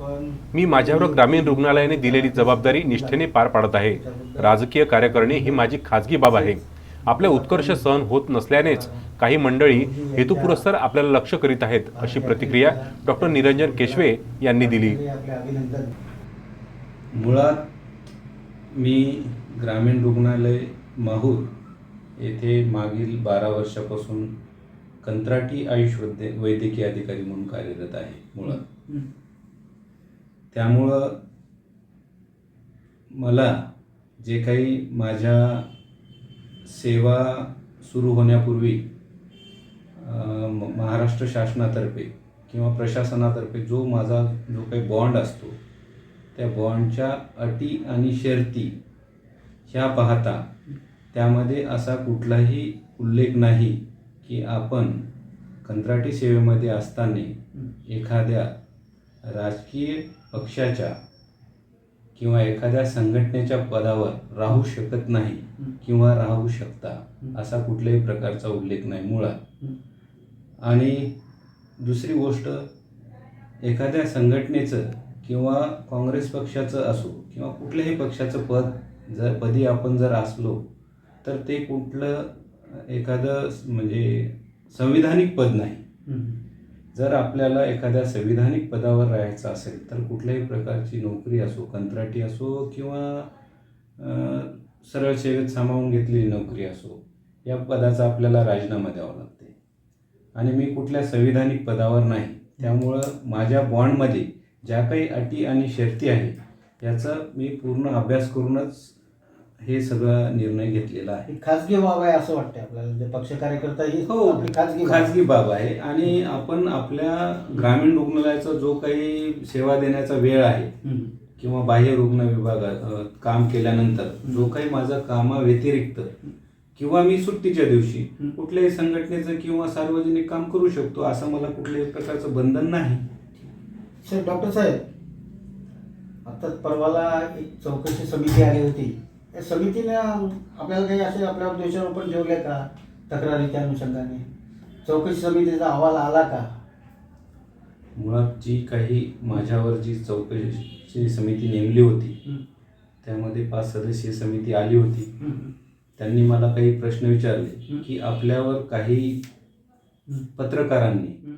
पण मी माझ्यावर ग्रामीण रुग्णालयाने दिलेली जबाबदारी निष्ठेने पार पाडत आहे. राजकीय कार्य करणे ही माझी खाजगी बाब आहे. आपले उत्कर्ष सहन होत नसल्यानेच काही मंडळी हेतुपुरस्सर आपल्याला लक्ष करीत आहेत अशी प्रतिक्रिया डॉक्टर निरंजन केशवे यांनी दिली. आपले अभिनंदन मुळात मी ग्रामीण रुग्णालय माहूर येथे मागील बारा वर्षापासून कंत्राटी आयुष वैद्य वैद्यकीय अधिकारी म्हणून कार्यरत आहे मुळात. त्यामुळं मला जे काही माझ्या सेवा सुरू होण्यापूर्वी महाराष्ट्र शासनातर्फे किंवा प्रशासनातर्फे जो माझा जो काही बॉन्ड असतो त्या बॉन्डच्या अटी आणि शर्ती ह्या पाहता त्यामध्ये असा कुठलाही उल्लेख नाही की आपण कंत्राटी सेवेमध्ये असताना एखाद्या राजकीय पक्षाच्या किंवा एखाद्या संघटनेच्या पदावर राहू शकत नाही किंवा राहू शकता असा कुठल्याही प्रकारचा उल्लेख नाही मुळात. आणि दुसरी गोष्ट एखाद्या संघटनेचं किंवा काँग्रेस पक्षाचं असो किंवा कुठल्याही पक्षाचं पद जर पदी आपण जर असलो तर ते कुठलं एखादं म्हणजे संविधानिक पद नाही. जर आपल्याला एखाद्या संविधानिक पदावर राहायचं असेल तर कुठल्याही प्रकारची नोकरी असो कंत्राटी असो किंवा सरळ सेवेत सामावून घेतलेली नोकरी असो या पदाचा आपल्याला राजीनामा द्यावा लागते. आणि मी कुठल्या संविधानिक पदावर नाही त्यामुळं माझ्या बॉन्डमध्ये ज्या काही अटी आणि शर्ती आहे याचा मी पूर्ण अभ्यास करूनच हे सगळा निर्णय घेतलेला आहे खाजगी बाब आहे असं वाटतंय आपल्याला पक्ष कार्यकर्ता ही हो खाजगी बाब. खाजगी बाब आहे आणि आपण आपल्या ग्रामीण रुग्णालयाचा जो काही सेवा देण्याचा वेळ आहे. किंवा बाह्य रुग्ण विभागात काम केल्यानंतर जो काही माझा कामाव्यतिरिक्त किंवा मी सुट्टीच्या दिवशी. कुठल्याही संघटनेचं किंवा सार्वजनिक काम करू शकतो असं मला कुठल्याही प्रकारचं बंधन नाही सर डॉक्टर साहेब आता परवाला एक चौकशी समिती आली होती या समितीने आपल्याला काही असे आपल्यावर दोषारोपण ठेवले का? तक्रारीच्या अनुषंगाने? चौकशी समितीचा अहवाल आला का? मुळात जी काही माझ्यावर जी चौकशी समिती नेमली होती त्यामध्ये पाच सदस्यीय समिती आली होती. त्यांनी मला काही प्रश्न विचारले की आपल्यावर काही पत्रकारांनी